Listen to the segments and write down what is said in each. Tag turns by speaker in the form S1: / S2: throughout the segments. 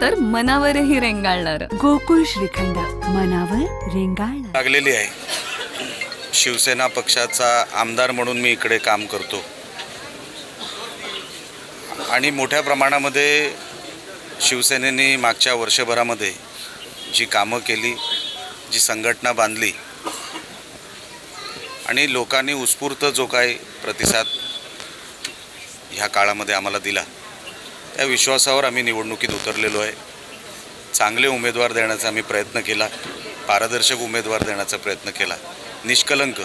S1: तर मनावरही रेंगाळणार.
S2: गोकुळ श्रीखंड मनावर रेंगाळणार.
S3: लागलेली आहे. शिवसेना पक्षाचा आमदार म्हणून मी इकडे काम करतो. आणि मोठ्या प्रमाणामध्ये शिवसेनेने मागच्या वर्षभरामध्ये जी कामं केली जी संघटना बांधली आणि लोकांनी उत्स्फूर्त जो काही प्रतिसाद ह्या काळामध्ये आम्हाला दिला. त्या विश्वासावर आम्ही निवडणुकीत उतरलेलो आहे. चांगले उमेदवार देण्याचा आम्ही प्रयत्न केला. पारदर्शक उमेदवार देण्याचा प्रयत्न केला. निष्कलंक.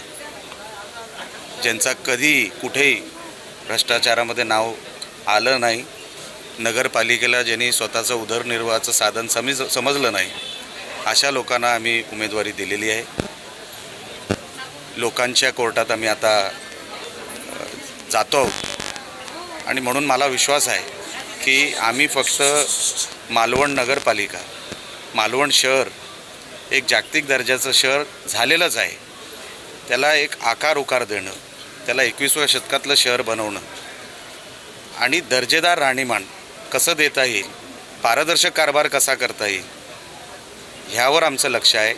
S3: ज्यांचा कधी कुठेही भ्रष्टाचारामध्ये नाव आलं नाही नगरपालिकेला ज्यांनी स्वतःचं उदरनिर्वाहाचं साधन समज समजलं नाही अशा लोकांना आम्ही उमेदवारी दिलेली आहे. लोकांच्या कोर्टात आम्ही आता जातो आहोत. आणि म्हणून मला विश्वास आहे की आम्ही फक्त मालवण नगरपालिका मालवण शहर एक जागतिक दर्जाचं शहर झालेलंच आहे. त्याला एक आकार उकार देणं त्याला एकविसव्या शतकातलं शहर बनवणं आणि दर्जेदार राहणीमान कसं देता येईल पारदर्शक कारभार कसा करता येईल ह्यावर आमचं लक्ष आहे.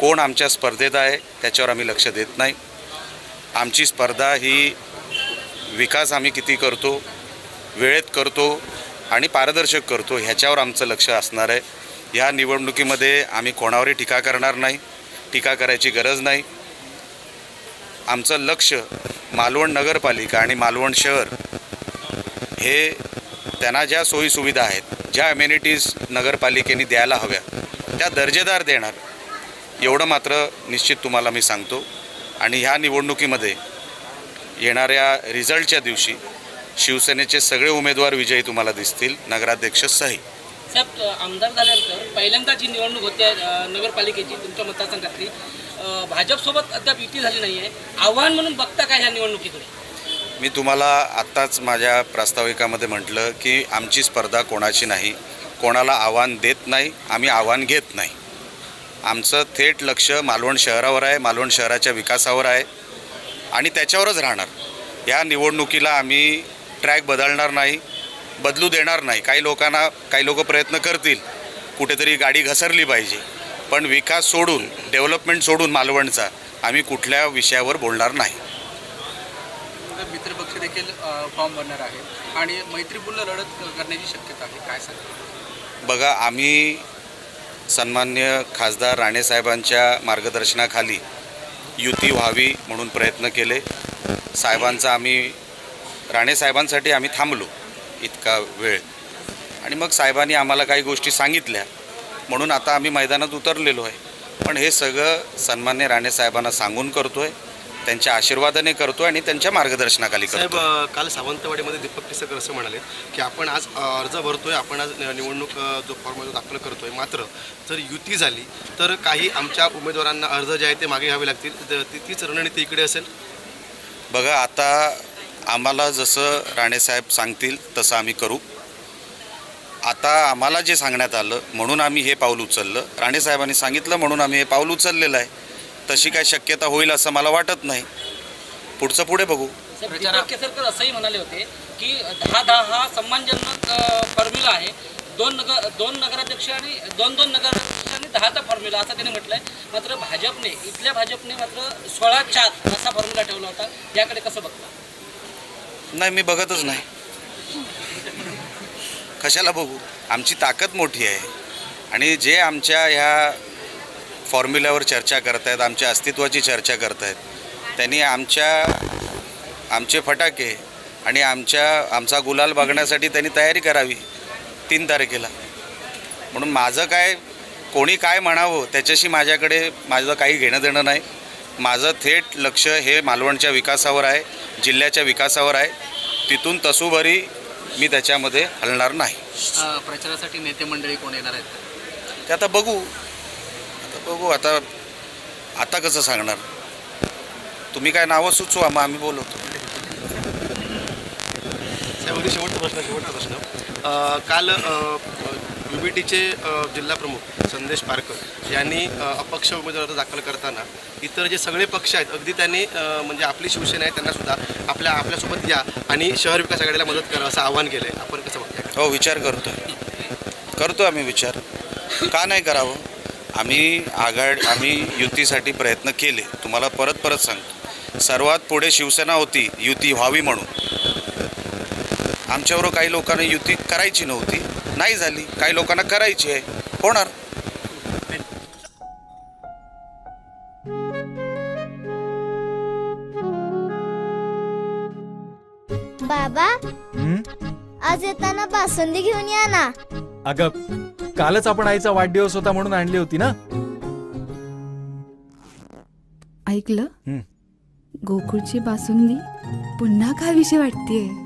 S3: कोण आमच्या स्पर्धेत आहे त्याच्यावर आम्ही लक्ष देत नाही. आमची स्पर्धा ही विकास आम्ही किती करतो वेळेत करतो आणि पारदर्शक करतो ह्याच्यावर आमचं लक्ष असणार आहे. ह्या निवडणुकीमध्ये आम्ही कोणावरही टीका करणार नाही टीका करायची गरज नाही. आमचं लक्ष मालवण नगरपालिका आणि मालवण शहर हे त्यांना ज्या सोयीसुविधा आहेत ज्या अम्युनिटीज नगरपालिकेने द्यायला हव्या त्या दर्जेदार देणार. एवढं मात्र निश्चित तुम्हाला मी सांगतो. आणि ह्या निवडणुकीमध्ये येणाऱ्या रिझल्टच्या दिवशी शिवसेनेचे सगळे उमेदवार विजयी तुम्हाला दिसतील. नगराध्यक्ष सही.
S4: साहेब आमदार झाल्यानंतर पहिल्यांदा जी निवडणूक होते नगरपालिकेची तुमच्या मतदारसंघातली भाजपसोबत अद्याप युती झाली नाही आहे आव्हान म्हणून बघता काय ह्या निवडणुकीकडे?
S3: मी तुम्हाला आत्ताच माझ्या प्रास्ताविकामध्ये म्हटलं की आमची स्पर्धा कोणाची नाही कोणाला आव्हान देत नाही आम्ही आव्हान घेत नाही. आमचं थेट लक्ष मालवण शहरावर आहे मालवण शहराच्या विकासावर आहे आणि त्याच्यावरच राहणार. या निवडणुकीला आम्ही ट्रॅक बदलणार नाही बदलू देणार नाही. काही लोकांना काही लोक प्रयत्न करतील कुठेतरी गाडी घसरली पाहिजे. पण विकास सोडून डेव्हलपमेंट सोडून मालवणचा आम्ही कुठल्या विषयावर बोलणार नाही.
S5: मित्रपक्ष देखील फॉर्म भरणार आहे. आणि मैत्रीपूर्ण लढत करण्याची शक्यता आहे. काय सांगा
S3: बघा आम्ही सन्मान्य खासदार राणेसाहेबांच्या मार्गदर्शनाखाली युती व्हावी म्हणून प्रयत्न केले. साहेबांचा आम्ही राणेसाहेबांसाठी आम्ही थांबलो इतका वेळ. आणि मग साहेबांनी आम्हाला काही गोष्टी सांगितल्या. म्हणून आता आम्ही मैदानात उतरलेलो आहे. पण हे सगळं सन्मान्य राणेसाहेबांना सांगून करतो आहे त्यांच्या आशीर्वादाने करतो आणि त्यांच्या मार्गदर्शनाखाली करतो
S6: काल सावंतवाडीमध्ये दीपक टिसकर असं म्हणाले की आपण आज अर्ज भरतोय आपण आज निवडणूक जो फॉर्म आहे तो दाखल करतोय. मात्र जर युती झाली तर काही आमच्या उमेदवारांना अर्ज जे आहे ते मागे घ्यावे लागतील. तीच रणनीती इकडे असेल?
S3: बघा आता आम्हाला जसं राणेसाहेब सांगतील तसं आम्ही करू. आता आम्हाला जे सांगण्यात आलं म्हणून आम्ही हे पाऊल उचललं. राणेसाहेबांनी सांगितलं म्हणून आम्ही हे पाऊल उचललेलं आहे. तशी काय शक्यता होईल असं मला वाटत नाही. पुढचं पुढे बघू.
S4: साहेब केसरकर असंही म्हणाले होते की दहा दहा हा सन्मानजनक फॉर्म्युला आहे. दोन नगर दोन नगराध्यक्ष आणि दोन दोन नगराध्यक्ष आणि दहाचा फॉर्म्युला असं त्यांनी म्हटलंय. मात्र भाजपने इथल्या भाजपने मात्र सोळा चार असा फॉर्म्युला ठेवला होता. याकडे कसं बघता?
S3: नाही मी बघतच नाही. कशाला बघू? आमची ताकद मोठी आहे. आणि जे आमच्या ह्या फॉर्म्युल्यावर चर्चा करतायत आमच्या अस्तित्वाची चर्चा करतायत त्यांनी आमच्या आमचे फटाके आणि आमच्या आमचा गुलाल बघण्यासाठी त्यांनी तयारी करावी तीन तारखेला. म्हणून माझं काय कोणी काय म्हणावं त्याच्याशी माझ्याकडे माझं काही घेणं देणं नाही. माझं थेट लक्ष हे मालवणच्या विकासावर आहे जिल्ह्याच्या विकासावर आहे. तिथून तसूभरी मी त्याच्यामध्ये हलणार नाही.
S5: प्रचारासाठी नेते मंडळी कोण येणार आहेत?
S3: ते आता बघू. आता बघू आता आता कसं सांगणार? तुम्ही काय नावं सुचवा मग आम्ही बोलवतो.
S6: अगदी शेवटचा प्रश्न शेवटचा प्रश्न. काल यू बी टीचे जिल्हा प्रमुख संदेश पारकर यांनी अपक्ष उमेदवार अर्ज दाखल करताना इतर जे सगळे पक्ष आहेत अगदी त्यांनी म्हणजे आपली शिवसेना आहे त्यांना सुद्धा आपल्या आपल्यासोबत या आणि शहर विकास आघाडीला मदत करा असं आवाहन केलं आहे आपण कसं बघताय?
S3: हो विचार करतो करतो आम्ही विचार. का नाही करावं? आम्ही आघाड आम्ही युतीसाठी प्रयत्न केले. तुम्हाला परत परत सांगतो. सर्वात पुढे शिवसेना होती युती व्हावी म्हणून. आमच्याबरोबर काही लोकांना युती करायची नव्हती. नाही झाली. काही लोकांना करायची आहे. होणार.
S7: बाबा आज येताना बासुंदी घेऊन या ना.
S8: अगं कालच आपण आईचा वाढदिवस होता म्हणून आणली होती ना?
S2: ऐकलं?
S8: हं.
S2: गोकुळची बासुंदी पुन्हा खावीशी वाटतेय.